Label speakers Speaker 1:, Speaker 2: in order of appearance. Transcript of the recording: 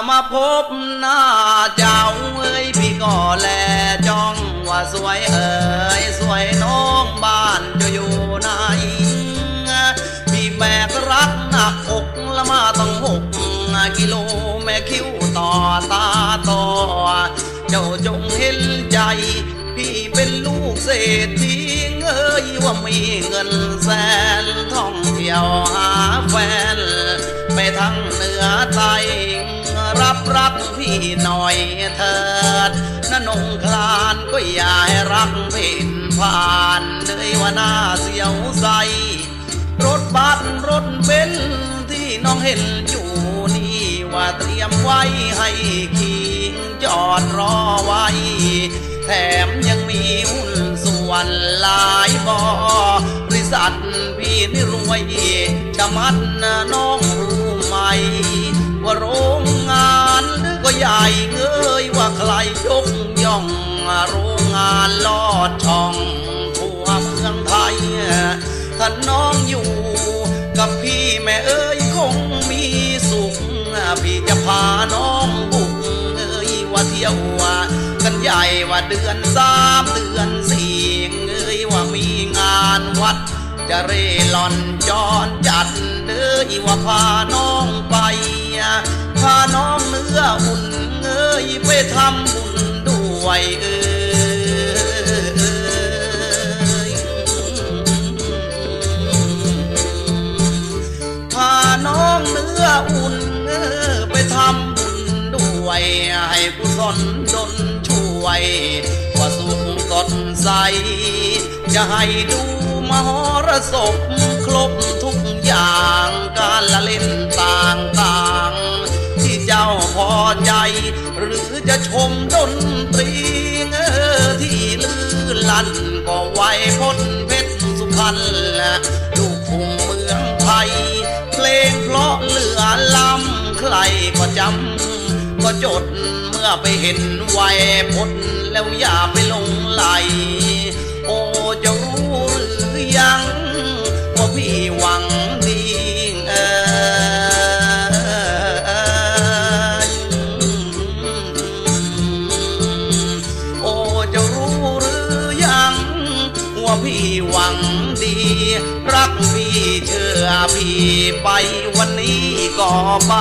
Speaker 1: มื่อมาพบหน้าเจ้าเอ้ยพี่ก็แลจ้องว่าสวยเอ๋ยสวยน้องบ้านจะอยู่ไหนพี่แบกรักหนักอกละมาต้องหกกิโลแม่คิ้วต่อตาต่อ เจ้าจงเห็นใจ พี่เป็นลูกเศรษฐีเอ้ยว่ามีเงินแสนท่องเที่ยวหาแฟนไปทั้งเหนือใต้ รับรักพี่หน่อยเถิดนนงคลานก็อย่าให้รักเพ่นผ่านเลยว่าน่าเสียวใส รถบัสรถเบนที่น้องเห็นอยู่นี่ว่าเตรียมไว้ให้ขี่จอดรอไว้ แถมยังมีหุ้นส่วนหลายบอบริษัทพี่นี่รวยจะมัดนะน้องรู้ไหม ว่าโรงงานหรือก็ใหญ่เงยว่าใครยกย่องโรงงานลอดช่องทั่วเมืองไทยถ้าน้องอยู่กับพี่แม่เอ้ยคงมีสุขพี่จะพาน้องบุกเอ้ยว่าเที่ยวกันใหญ่ว่าเดือนสามเดือนสี่เอ้ยว่ามีงานวัดจะเร่ร่อนจอนจัดเด้อว่าพาน้องไป พาน้องเนื้ออุ่นเอ้ยไปทำบุญด้วยเอ้ยพาน้องเนื้ออุ่นเออไปทำบุญด้วยให้กุศลดลช่วยว่าสุขสดใส จะให้ดูมหรสพครบทุกอย่างการละเล่นต่าง ลั่นก็ไว้พ้นเพชรสุพรรณลูกคุงเมืองไทย เพลงเพราะเหลือล้ำใครก็จำก็จดเมื่อไปเห็นไวพ้นแล้วอย่าไปหลงไหล โอ้จะรู้หรือยัง ว่าพี่หวัง พี่หวังดี รักพี่เชื่อพี่ไปวันนี้ก็ไป